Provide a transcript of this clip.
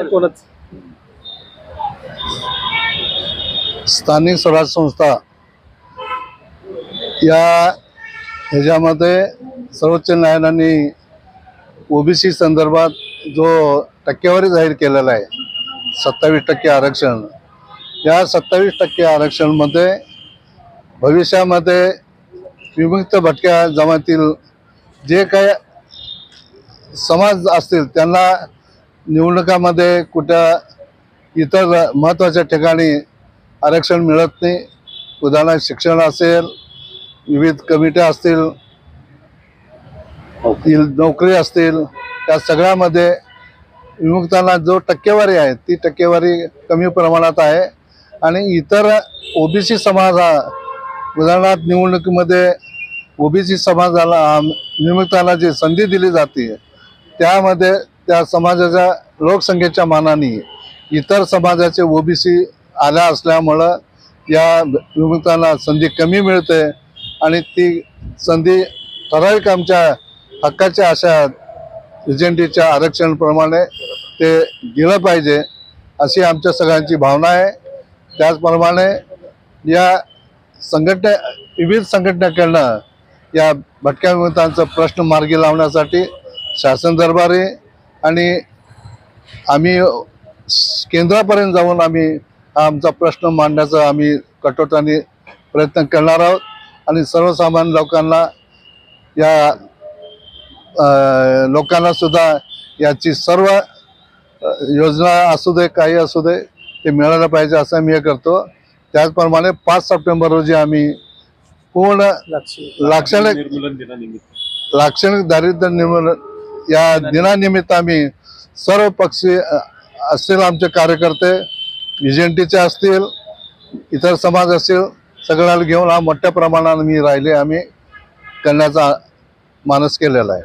कोणच. स्थानिक स्वराज संस्था या ह्याच्यामध्ये सर्वोच्च न्यायालयाने ओबीसी संदर्भात जो टक्केवारी जाहीर केलेला आहे सत्तावीस टक्के आरक्षण या सत्तावीस टक्के आरक्षणमध्ये भविष्यामध्ये विमुक्त भटक्या जमातील जे काय समाज असतील त्यांना निवडणुकामध्ये कुठं इतर महत्त्वाच्या ठिकाणी आरक्षण मिळत नाही उदाहरणार्थ शिक्षण असेल विविध कमिट्या असतील तील नोकरी असतील त्या सगळ्यामध्ये विमुक्तांना जो टक्केवारी आहे ती टक्केवारी कमी प्रमाणात आहे. आणि इतर ओबीसी समाज हा उदाहरणार्थ निवडणुकीमध्ये ओबीसी समाजाला विमुक्तांना जी संधी दिली जाते त्यामध्ये त्या समाजाच्या लोकसंख्येच्या मानाने इतर समाजाचे ओबीसी आल्या असल्यामुळं या विमुक्तांना संधी कमी मिळते आणि ती संधी ठराविक आमच्या हक्काच्या अशा एजंटीच्या आरक्षणप्रमाणे ते दिलं पाहिजे अशी आमच्या सगळ्यांची भावना आहे. त्याचप्रमाणे या संघटना विविध संघटनेकडनं या भटक्या विमुक्तांचा प्रश्न मार्गी लावण्यासाठी शासन दरबारी आणि आम्ही केंद्रापर्यंत जाऊन आम्ही हा आमचा प्रश्न मांडण्याचा आम्ही कठोरताने प्रयत्न करणार आहोत. आणि सर्वसामान्य लोकांना या लोकांना सुद्धा याची सर्व योजना असू दे काही असू दे ते मिळालं पाहिजे असं मी हे करतो. त्याचप्रमाणे पाच सप्टेंबर रोजी आम्ही पूर्ण लाक्षणिक लाक्षणिक दारिद्र्य निर्मूलन या दिनानिमित्त आम्ही सर्व पक्षी असतील आमचे कार्यकर्ते विजेंटीचे असतील इतर समाज असतील सगळ्याला घेऊन हा मोठ्या प्रमाणात मी राहिले. आम्ही करण्याचा मानस केलेला आहे.